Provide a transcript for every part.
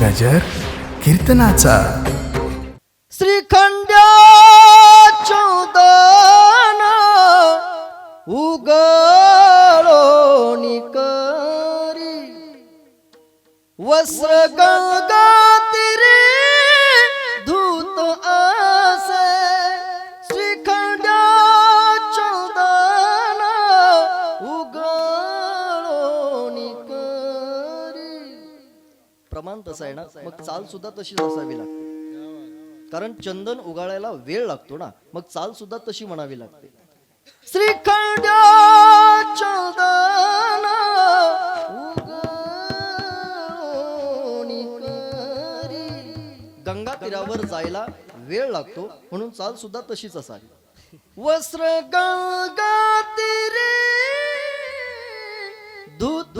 गजर कीर्तनाचा. श्रीखंड चौदान उगळो निकरी. वस्त्र प्रमाण तसं आहे ना मग चाल सुद्धा तशीच असावी लागते. कारण चंदन उगाळायला वेळ लागतो ना मग चाल सुद्धा तशी म्हणावी लागते. श्रीखंड चंदन. गंगा तीरावर जायला वेळ लागतो म्हणून चाल सुद्धा तशीच असावी. वस्त्र गंगा तिरे दूत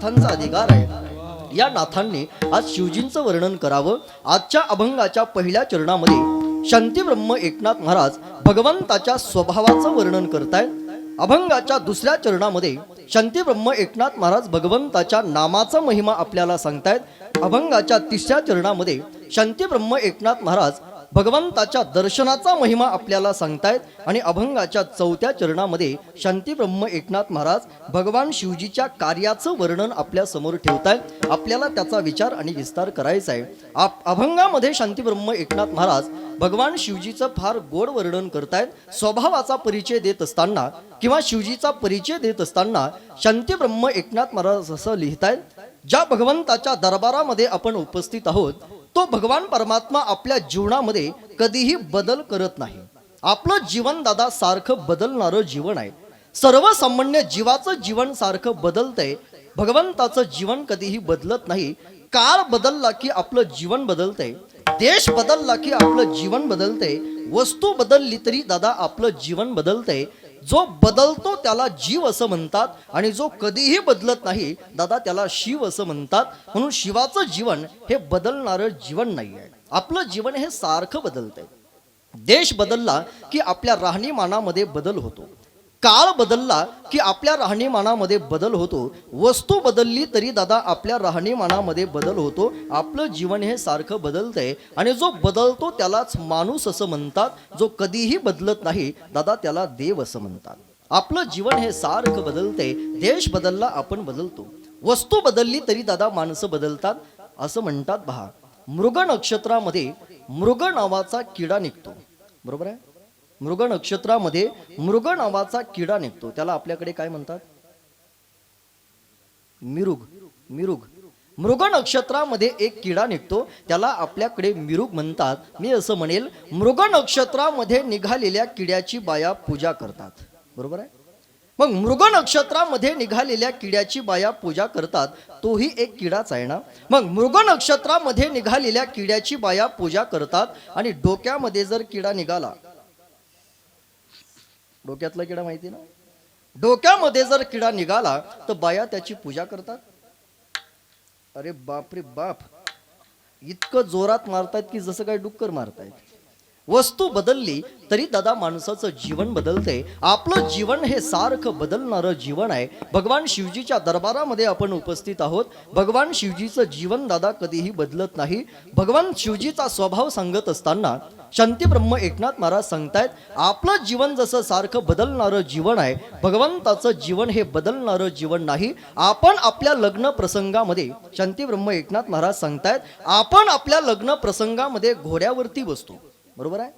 नाथांचा अधिकार आहे या नाथांनी आज शिवजींचं वर्णन करावं. आजच्या अभंगाच्या पहिल्या चरणामध्ये शांती ब्रह्म एकनाथ महाराज भगवंताच्या स्वभावाचं वर्णन करतायत अभंगाच्या दुसऱ्या चरणामध्ये शांती ब्रह्म एकनाथ महाराज भगवंताच्या नामाचा महिमा आपल्याला सांगतायत. अभंगाच्या तिसऱ्या चरणामध्ये शांती ब्रह्म एकनाथ महाराज भगवंताच्या दर्शनाचा महिमा आपल्याला सांगतायत आणि अभंगाच्या चौथ्या चरणामध्ये शांती ब्रह्म एकनाथ महाराज भगवान शिवजीच्या कार्याचं वर्णन आपल्यासमोर ठेवतायत. आपल्याला त्याचा विचार आणि विस्तार करायचा आहे. आप अभंगामध्ये शांती ब्रह्म एकनाथ महाराज भगवान शिवजीचं फार गोड वर्णन करतायत. स्वभावाचा परिचय देत असताना किंवा शिवजीचा परिचय देत असताना शांती ब्रह्म एकनाथ महाराज असं लिहितायत ज्या भगवंताच्या दरबारामध्ये आपण उपस्थित आहोत तो भगवान परमात्मा आपल्या जीवनामध्ये कधीही बदल करत नाही. आपलं जीवन दादा सारखं बदलणारं जीवन आहे. सर्वसामान्य जीवाचं जीवन सारखं बदलतंय. भगवंताचं जीवन कधीही बदलत नाही. काळ बदलला की आपलं जीवन बदलतंय. देश बदलला की आपलं जीवन बदलतंय. वस्तू बदलली तरी दादा आपलं जीवन बदलतंय. जो बदलतो त्याला जीव असं म्हणतात आणि जो कधीही बदलत नाही दादा त्याला शिव असं म्हणतात. म्हणून शिवाचं जीवन हे बदलणारं जीवन नाही आहे आपलं जीवन हे सारखं बदलतंय. देश बदलला की आपल्या राहणीमानामध्ये बदल होतो. काळ बदलला की आपल्या राहणीमानामध्ये बदल होतो. वस्तू बदलली तरी दादा आपल्या राहणीमानामध्ये बदल होतो. आपलं जीवन हे सारखं बदलतंय आणि जो बदलतो त्यालाच माणूस असं म्हणतात. जो कधीही बदलत नाही दादा त्याला देव असं म्हणतात. आपलं जीवन हे सारखं बदलतंय. देश बदलला आपण बदलतो. वस्तू बदलली तरी दादा माणसं बदलतात असं म्हणतात पहा मृग नक्षत्रामध्ये मृग नावाचा किडा निघतो. बरोबर आहे? मृग नक्षत्रामध्ये मृग नावाचा किडा निघतो. त्याला आपल्याकडे काय म्हणतात? मिरुग मिरुग. मृग नक्षत्रामध्ये एक किडा निघतो. त्याला आपल्याकडे मिरुग म्हणतात. मी असं म्हणेल मृग नक्षत्रामध्ये निघालेल्या किड्याची बाया पूजा करतात. बरोबर आहे? मग मृग नक्षत्रामध्ये निघालेल्या किड्याची बाया पूजा करतात तोही एक किडाच आहे ना? मग मृग नक्षत्रामध्ये निघालेल्या किड्याची बाया पूजा करतात आणि डोक्यामध्ये जर किडा निघाला डोक्यातला किडा माहिती ना? डोक्यामध्ये जर किडा निघाला तर बाया त्याची पूजा करतात. अरे बाप रे बाप. इतकं जोरात मारतायत की जसं काय डुक्कर मारतायत. वस्तू बदलली तरी दादा माणसाचं जीवन बदलतंय. आपलं जीवन हे सारखं बदलणारं जीवन आहे. भगवान शिवजीच्या दरबारामध्ये आपण उपस्थित आहोत. भगवान शिवजीचं जीवन दादा कधीही बदलत नाही. भगवान शिवजीचा स्वभाव सांगत असताना शांती ब्रह्म एकनाथ महाराज सांगतायत आपलं जीवन जसं सारखं बदलणारं जीवन आहे भगवंताचं जीवन हे बदलणारं जीवन नाही. आपण आपल्या लग्न प्रसंगामध्ये शांती ब्रह्म एकनाथ महाराज सांगतायत आपण आपल्या लग्न प्रसंगामध्ये घोड्यावरती बसतो. बरोबर आहे?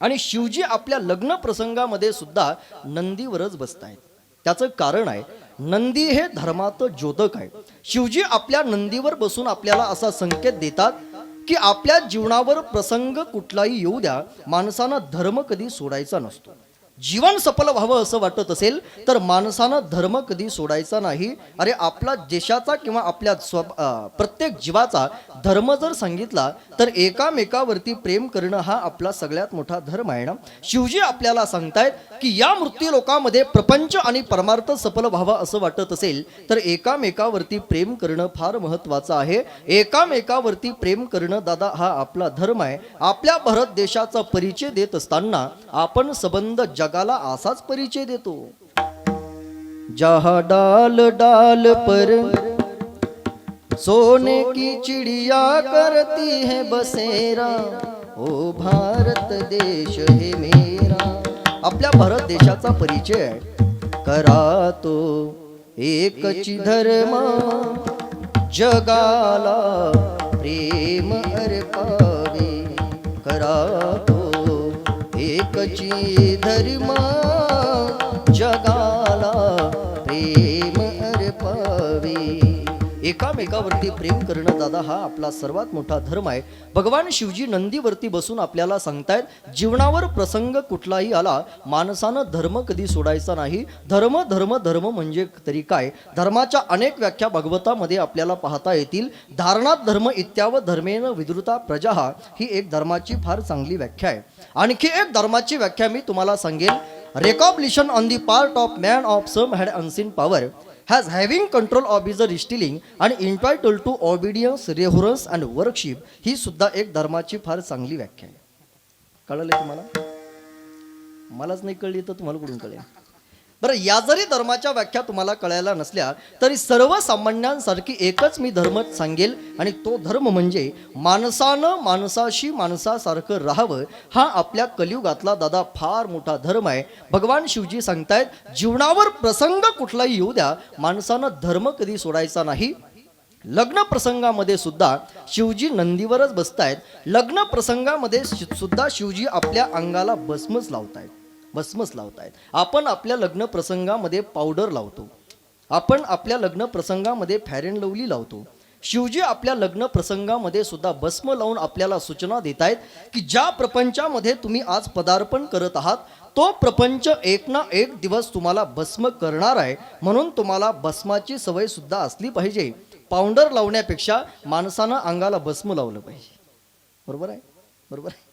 आणि शिवजी आपल्या लग्न प्रसंगामध्ये सुद्धा नंदीवरच बसतायत. त्याचं कारण आहे नंदी हे धर्माचं ज्योतक आहे. शिवजी आपल्या नंदीवर बसून आपल्याला असा संकेत देतात की आपल्या जीवनावर प्रसंग कुठलाही येऊ द्या माणसानं धर्म कधी सोडायचा नसतो. जीवन सफल व्हावं असं वाटत असेल तर माणसानं धर्म कधी सोडायचा नाही. अरे आपला देशाचा किंवा आपल्या स्व प्रत्येक जीवाचा धर्म जर सांगितला तर एकामेकावरती प्रेम करणं हा आपला सगळ्यात मोठा धर्म आहे ना? शिवजी आपल्याला सांगतायत की या मृत्यू लोकामध्ये प्रपंच आणि परमार्थ सफल व्हावा असं वाटत असेल तर एकामेकावरती प्रेम करणं फार महत्वाचं आहे. एकामेकावरती प्रेम करणं दादा हा आपला धर्म आहे. आपल्या भारत देशाचा परिचय देत असताना आपण संबंध जग जगाला असाच परिचय देतो. जहा डाल डाल पर सोने की चिड़िया करती है बसेरा ओ भारत देश हे मेरा. आपल्या भारत देशाचा परिचय करा तो. एकची धर्म जगाला प्रेम अर्पावे देवची धर्म जगा एकामेकावरती प्रेम करणं दादा हा आपला सर्वात मोठा धर्म आहे. भगवान शिवजी नंदीवरती बसून आपल्याला सांगतायत जीवनावर प्रसंग कुठलाही आला माणसानं धर्म कधी सोडायचा नाही. धर्म धर्म धर्म म्हणजे तरी काय? धर्माच्या अनेक व्याख्या भगवतामध्ये आपल्याला पाहता येतील. धारणात धर्म इत्याव धर्मेन विद्रुता प्रजा ही एक धर्माची फार चांगली व्याख्या आहे. आणखी एक धर्माची व्याख्या मी तुम्हाला सांगेन. Recognition on the part of man of some had unseen power has having control of is a wrestling आणि entitled to obedience reverence and worship ही सुद्धा एक धर्माची फार चांगली व्याख्या आहे. कळलं तुम्हाला? मलाच नाही कळली तर तुम्हाला कुठून कळेल? बरं या जरी धर्माच्या व्याख्या तुम्हाला कळायला नसल्या तरी सर्वसामान्यांसारखी एकच मी धर्म सांगेल आणि तो धर्म म्हणजे माणसानं माणसाशी माणसासारखं राहावं हा आपल्या कलियुगातला दादा फार मोठा धर्म आहे. भगवान शिवजी सांगतायत जीवनावर प्रसंग कुठलाही येऊ द्या माणसानं धर्म कधी सोडायचा नाही. लग्न प्रसंगामध्ये सुद्धा शिवजी नंदीवरच बसतायत. लग्न प्रसंगामध्ये सुद्धा शिवजी आपल्या अंगाला भस्मच लावतायत. भस्मच लावतायत. आपण आपल्या लग्न प्रसंगामध्ये पावडर लावतो. आपण आपल्या लग्न प्रसंगामध्ये फॅरेन लवली लावतो. शिवजी आपल्या लग्न प्रसंगामध्ये सुद्धा भस्म लावून आपल्याला सूचना देत आहेत की ज्या प्रपंचामध्ये तुम्ही आज पदार्पण करत आहात तो प्रपंच एक ना एक दिवस तुम्हाला भस्म करणार आहे. म्हणून तुम्हाला भस्माची सवय सुद्धा असली पाहिजे. पावडर लावण्यापेक्षा माणसानं अंगाला भस्म लावलं पाहिजे. बरोबर आहे? बरोबर आहे?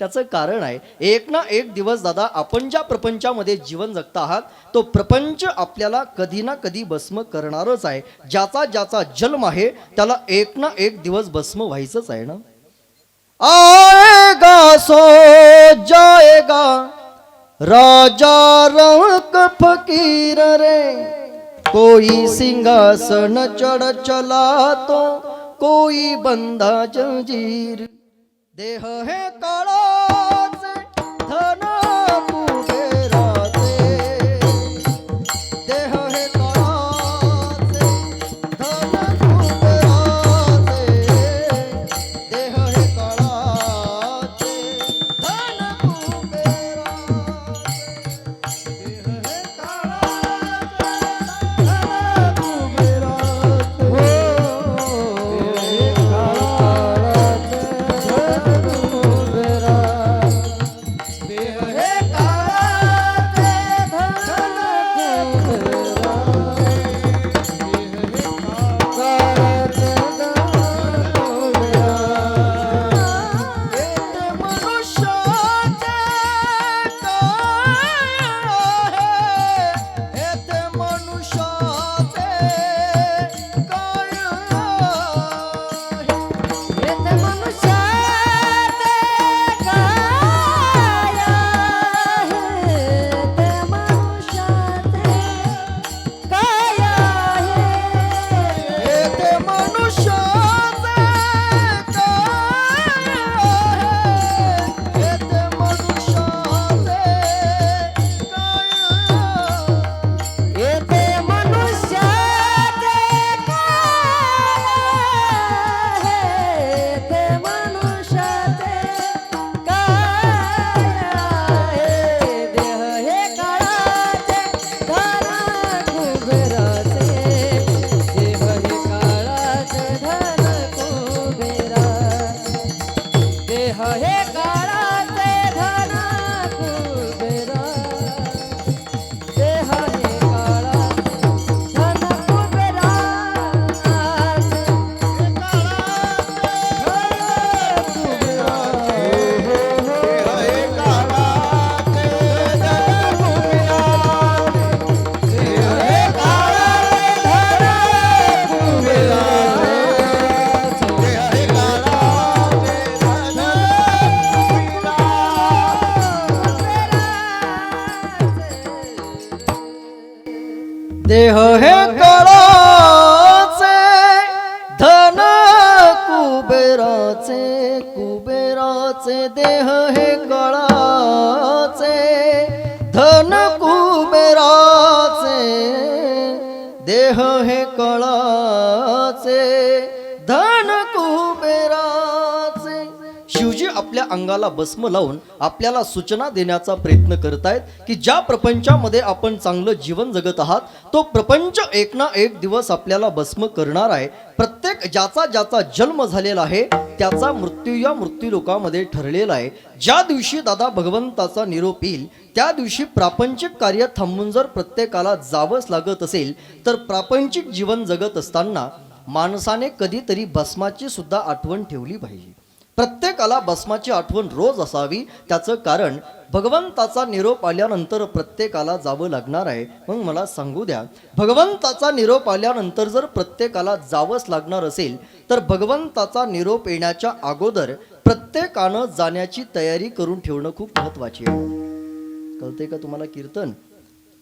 त्याचं कारण आहे एक ना एक दिवस दादा आपण ज्या प्रपंचामध्ये जीवन जगता आहात तो प्रपंच आपल्याला कधी ना कधी भस्म करणारच आहे. ज्याचा ज्याचा जन्म आहे त्याला एक ना एक दिवस भस्म व्हायचंच आहे ना? आएगा सो जाएगा राजा रंक फकीर रे। कोई सिंहासन चढ़ चला तो कोई बंदा जंजीर। দেহ হে করো आपल्या अंगाला भस्म लावून आपल्याला सूचना देण्याचा प्रयत्न करतायत की ज्या प्रपंचामध्ये आपण चांगलं जीवन जगत आहात तो प्रपंच एक ना एक दिवस आपल्याला भस्म करणार आहे. प्रत्येक ज्याचा ज्याचा जन्म झालेला आहे त्याचा मृत्यू या मृत्यूलोकामध्ये ठरलेला आहे. ज्या दिवशी दादा भगवंताचा निरोप येईल त्या दिवशी प्रापंचिक कार्य थांबून जर प्रत्येकाला जावंच लागत असेल तर प्रापंचिक जीवन जगत असताना माणसाने कधीतरी भस्माची सुद्धा आठवण ठेवली पाहिजे. प्रत्येकाला भस्माची आठवण रोज असावी त्याचं कारण भगवंताचा निरोप आल्यानंतर प्रत्येकाला जावं लागणार आहे. मग मला सांगू द्या भगवंताचा निरोप आल्यानंतर जर प्रत्येकाला जावंच लागणार असेल तर भगवंताचा निरोप येण्याच्या अगोदर प्रत्येकानं जाण्याची तयारी करून ठेवणं खूप महत्वाची आहे. कळते का तुम्हाला कीर्तन?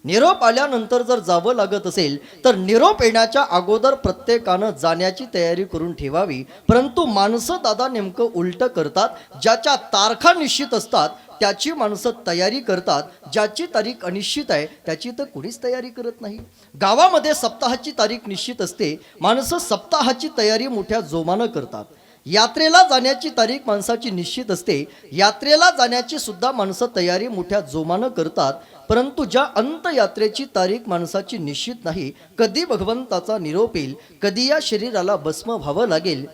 निरोप आल्यानंतर जर जावं लागत असेल तर निरोप येण्याच्या अगोदर प्रत्येकानं जाण्याची तयारी करून ठेवावी. परंतु माणसं दादा नेमकं उलटं करतात ज्याच्या तारखा निश्चित असतात त्याची माणसं तयारी करतात. ज्याची तारीख अनिश्चित आहे त्याची तर कुणीच तयारी करत नाही. गावामध्ये सप्ताहाची तारीख निश्चित असते. माणसं सप्ताहाची तयारी मोठ्या जोमानं करतात. यात्रेला जाण्याची तारीख माणसाची निश्चित असते. यात्रेला जाण्याची सुद्धा माणसं तयारी मोठ्या जोमानं करतात. परंतु ज्या अंतयात्रेची तारीख माणसाची निश्चित नाही कधी भगवंताचा निरोप येईल कधी या शरीराला भस्म व्हावं लागेल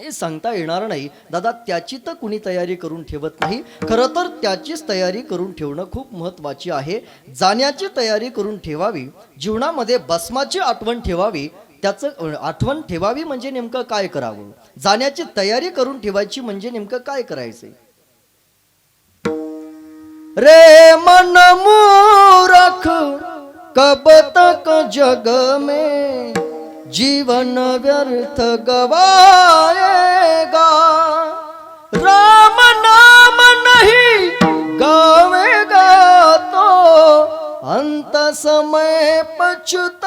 हे सांगता येणार नाही. दादा त्याची तर कुणी तयारी करून ठेवत नाही. खरं तर त्याचीच तयारी करून ठेवणं खूप महत्त्वाची आहे. जाण्याची तयारी करून ठेवावी. जीवनामध्ये भस्माची आठवण ठेवावी. त्याचं आठवण ठेवावी म्हणजे नेमकं काय करावं? जाण्याची तयारी करून ठेवायची म्हणजे नेमकं काय करायचंय? रे मन मूरख कब तक जग में जीवन व्यर्थ गवाएगा राम नाम नहीं गावेगा तो अंत समय पछतावेगा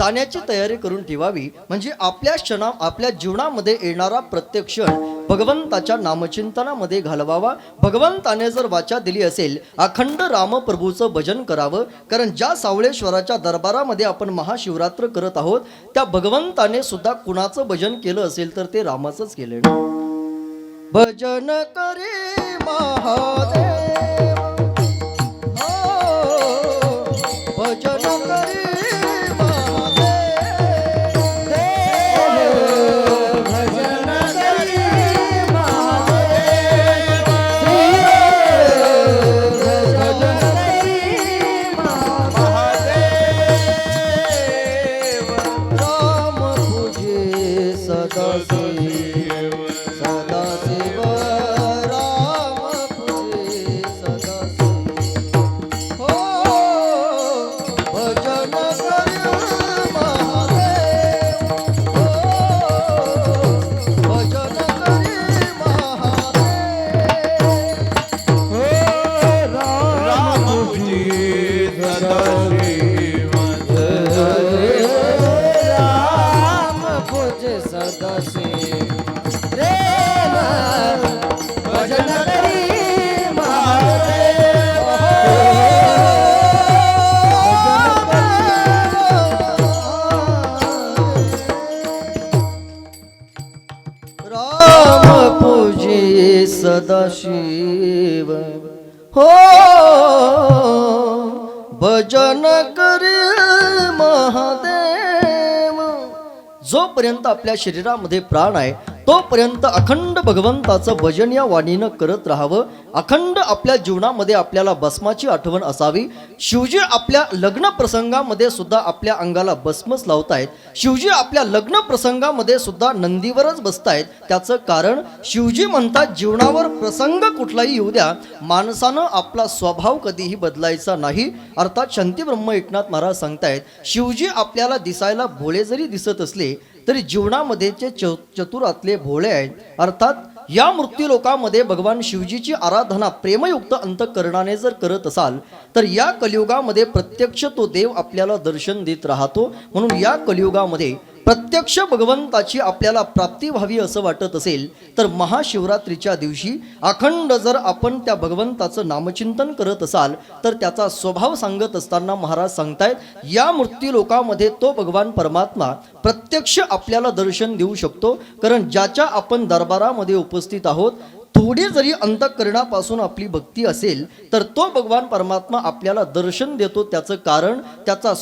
जाण्याची तयारी करून ठेवावी. म्हणजे आपल्या क्षणा आपल्या जीवनामध्ये येणारा प्रत्येक क्षण भगवंताच्या नामचिंतनामध्ये घालवावा. भगवंताने जर वाचा दिली असेल अखंड रामप्रभूचं भजन करावं. कारण ज्या सावळेश्वराच्या दरबारामध्ये आपण महाशिवरात्र करत आहोत त्या भगवंताने सुद्धा कुणाचं भजन केलं असेल तर ते रामाचंच केलं ना. भजन करे महादेव. सदाशिव। हो भजन करी महादेव। जोपर्यंत आपल्या शरीरामध्ये प्राण आहे तोपर्यंत अखंड भगवंताचं भजन या वाणीनं करत राहावं. अखंड आपल्या जीवनामध्ये आपल्याला भस्माची आठवण असावी. शिवजी आपल्या लग्न प्रसंगामध्ये सुद्धा आपल्या अंगाला भस्मच लावतायत. शिवजी आपल्या लग्न प्रसंगामध्ये सुद्धा नंदीवरच बसतायत. त्याचं कारण शिवजी म्हणतात जीवनावर प्रसंग कुठलाही येऊ द्या. माणसानं आपला स्वभाव कधीही बदलायचा नाही. अर्थात शांती ब्रह्म एकनाथ महाराज सांगतायत शिवजी आपल्याला दिसायला भोळे जरी दिसत असले तरी जीवनामध्ये जे च चतुरातले भोळे आहेत अर्थात या मृत्यू लोकामध्ये भगवान शिवजीची आराधना प्रेमयुक्त अंतकरणाने जर करत असाल तर या कलियुगामध्ये प्रत्यक्ष तो देव आपल्याला दर्शन देत राहतो. म्हणून या कलियुगामध्ये प्रत्यक्ष भगवंताची आपल्याला प्राप्ती व्हावी असं वाटत असेल तर महाशिवरात्रीच्या दिवशी अखंड जर आपण त्या भगवंताचं नामचिंतन करत असाल तर त्याचा स्वभाव सांगत असताना महाराज सांगतायत या मृत्यू लोकामध्ये तो भगवान परमात्मा प्रत्यक्ष आपल्याला दर्शन देऊ शकतो कारण ज्याच्या आपण दरबारामध्ये उपस्थित आहोत थोडी जरी अंतकरणापासून आपली भक्ती असेल तर तो भगवान परमात्मा आपल्याला दर्शन देतो त्याचं कारण त्याचा